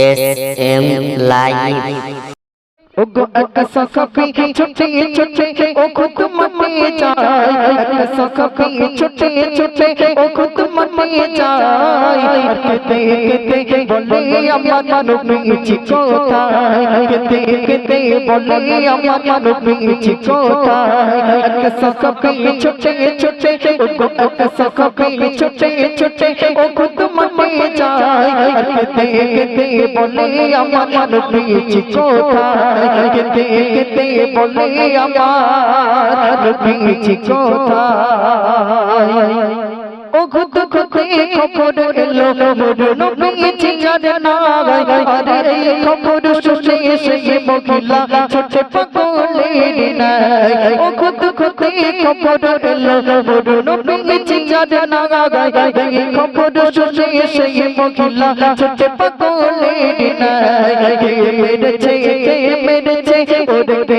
S M live ওগো একসা copy ছোটে ছোটে ও খুদ মনে যায় একসা কপি ছোটে ছোটে ও খুদ মনে যায় কেতে কেতে বলে আমার নবী চিকোতায় কেতে কেতে বলে আমার নবী চিকোতায় একসা কপি ছোটে ছোটে ওগো একসা কপি ছোটে ছোটে ও খুদ মনে যায় কেতে বলে আমার নবী চিকোতায় কেতে কেতে বলে আমার নবীজি কোথায়? ও খুদ খুদে খবর এলো নবীজি জানা আরে এই খবর শুনে সেই মহিলা ছোট পাগলের নাই ও খুদ খুদে খবর এলো নবীজি জানা এই খবর শুনে সেই মহিলা ছোট কে মেরেছে মেরেছে ওরে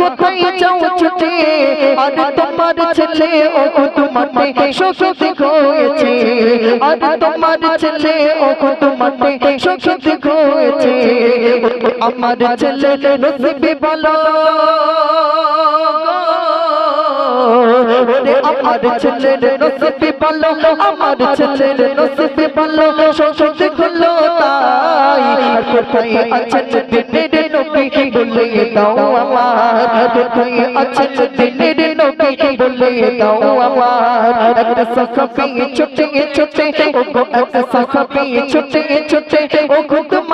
কোথায় যাও ছুটে? আর তোমার ছেলে, ও তোমাকে সুখী হয়েছে। আর তোমার ছেলে, ও তোমাকে সুখী হয়েছে। আমার ছেলে নসিবে বলো। ওরে আমার ছেলের নসিবে বলো আমার ছেলের নসিবে বলো শ্বশুর হলো তাই। কোথায় আছেন দিনের নবী বলে দাও আমার। কোথায় আছেন দিনের নবী বলে দাও আমার। একটা সাকাপি ছোটে ছোটে ও গো একটা সাকাপি ছোটে ছোটে ও খুদ চায়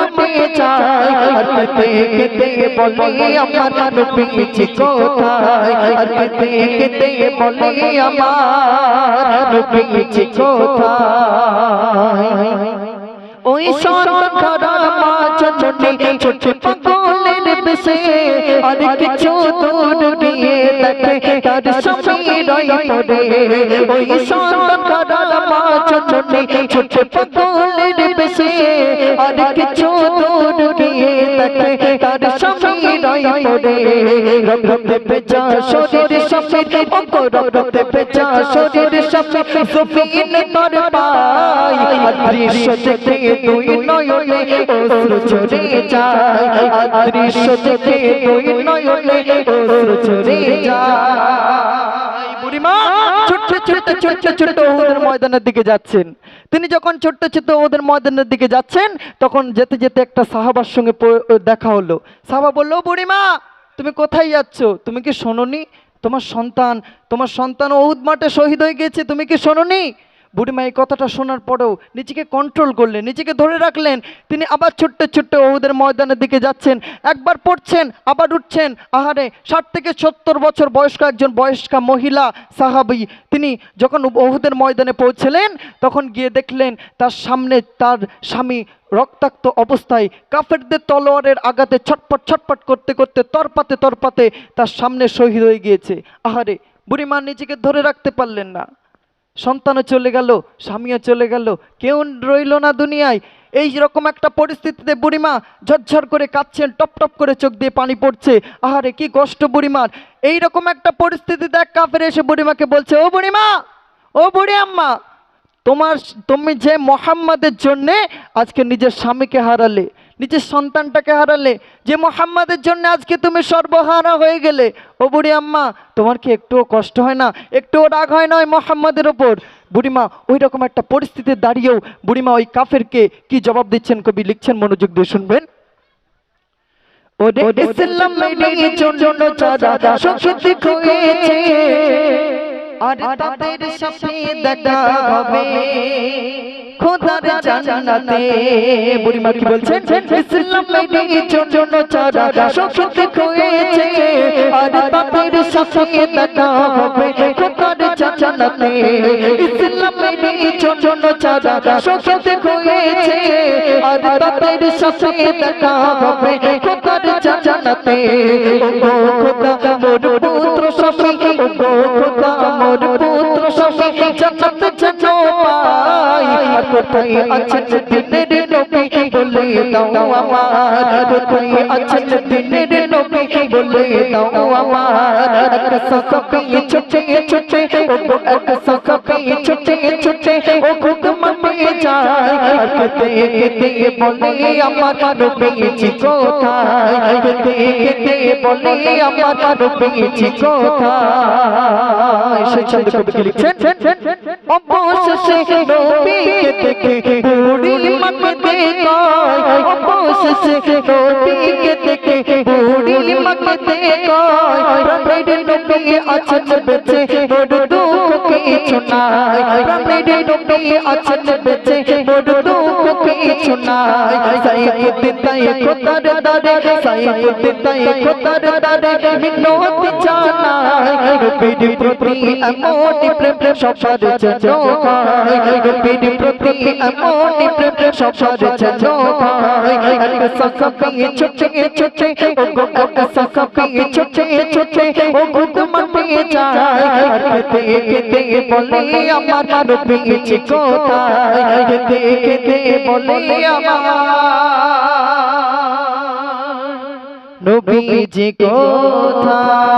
আর কেতে কেতে বলে, আমার নবীজি কোথায়? আর কেতে কেতে বলে, আমার নবীজি কোথায়? ওই সরকারা মাছ ছোট দেখে ছোট পড়ে রক্তে পেঁচা, শরীর স্বামী অঙ্গ রক্তে পেঁচা, শরীর স্বামী সুফিন তোর পাই। দৃশ্য থেকে তুই নয়নে অশ্রু ঝরে যায়। দৃশ্য দেখে তুই নয়নে অশ্রু ঝরে যায়। ওদের ময়দানের দিকে যাচ্ছেন। তিনি যখন ছোট্ট ছোট্ট ওদের ময়দানের দিকে যাচ্ছেন, তখন যেতে যেতে একটা সাহাবার সঙ্গে দেখা হলো। সাহাবা বলল বুড়িমা, তুমি কোথায় যাচ্ছ? তুমি কি শোনোনি? তোমার সন্তান তোমার সন্তান ওহুদ মাঠে শহীদ হয়ে গেছে তুমি কি শোনোনি? বুড়িমা এই কথাটা শোনার পরেও নিজেকে কন্ট্রোল করলেন, নিজেকে ধরে রাখলেন। তিনি আবার ছোট্ট ছোট্ট ওহুদের ময়দানের দিকে যাচ্ছেন, একবার পড়ছেন, আবার উঠছেন। আহারে, ষাট থেকে সত্তর বছর বয়স্ক একজন বয়স্কা মহিলা সাহাবি, তিনি যখন ওহুদের ময়দানে পৌঁছলেন, তখন গিয়ে দেখলেন তার সামনে তার স্বামী রক্তাক্ত অবস্থায় কাফেরদের তলোয়ারের আঘাতে ছটপট ছটপট করতে করতে, তরপাতে তরপাতে তার সামনে শহীদ হয়ে গিয়েছে। আহারে, বুড়িমা নিজেকে ধরে রাখতে পারলেন না। সন্তানও চলে গেল, স্বামীও চলে গেল, কেউ রইল না দুনিয়ায়। এই রকম একটা পরিস্থিতিতে বুড়িমা ঝরঝর করে কাঁদছেন টপ টপ করে চোখ দিয়ে পানি পড়ছে। আহারে, কি কষ্ট বুড়িমার। এই রকম একটা পরিস্থিতিতে এক কাফের এসে বুড়িমাকে বলছে, ও বুড়িমা, ও বুড়ি আম্মা, তোমার, তুমি যে মোহাম্মদের জন্যে আজকে নিজের স্বামীকে হারালে নিজের সন্তানটাকে হারালে যে মোহাম্মদের জন্য আজকে তুমি সর্বহারা হয়ে গেলে ও বুড়ি আম্মা তোমার কি একটুও কষ্ট হয় না? একটুও রাগ হয় না ওই মোহাম্মদের ওপর? বুড়িমা ওই রকম একটা পরিস্থিতি দাঁড়িয়েও বুড়িমা ওই কাফেরকে কি জবাব দিচ্ছেন কবি লিখছেন মনোযোগ দিয়ে শুনবেন? ওরে ইসলাম মেনে শক্তি হয়েছে আর তাদের সাথে দেখা হবে। খোদার জান্নাতে। বুড়িমা কি বলছেন? ইসলাম মেনে জন্য চারা শক্তি হয়েছে। আর তাদের সাথে দেখা হবে। খোদার জান্নাতে। ইসলাম মেনে জন্য চারা শক্তি হয়েছে আর তাদের সাথে দেখা হবে খোদার জানাতে ও খোদা মোর পুত্র শশী ও খোদা মোর পুত্র শশী জান্নাত যেন পাই। কোথায় আছেন দিনের নবী বলে দাও আমার। কোথায় আছেন দিনের নবী বলে দাও আমার। সাকাপি ছোটে ছোটে কেতে বলে আমার নবীজি কোথায়? কেতে বলে আমার নবীজি কোথায়? সে ছন্দ কবি কি লিখছেন, অবশেষে নবীকে দেখে বুড়ি মাকে দেখায়। অবশেষে নবীকে দেখে বুড়ি মাকে দেখায়। প্রাণের নবী আছেন বেঁচে, বড় দুঃখ কিছু নাই প্রাণের নবী আছেন বেঁচে কিছু নাই সাইয়্যিদ তাই খোদার দারে সাইয়্যিদ তাই খোদার দারে মিনতি জানাই নবীর প্রতি এমন প্রেম সবার হয় হয় মাঠে যায় কেতে কেতে বলে আমার নবীজি কোথায়? কেতে কেতে বলে আমার নবীজি কোথায়?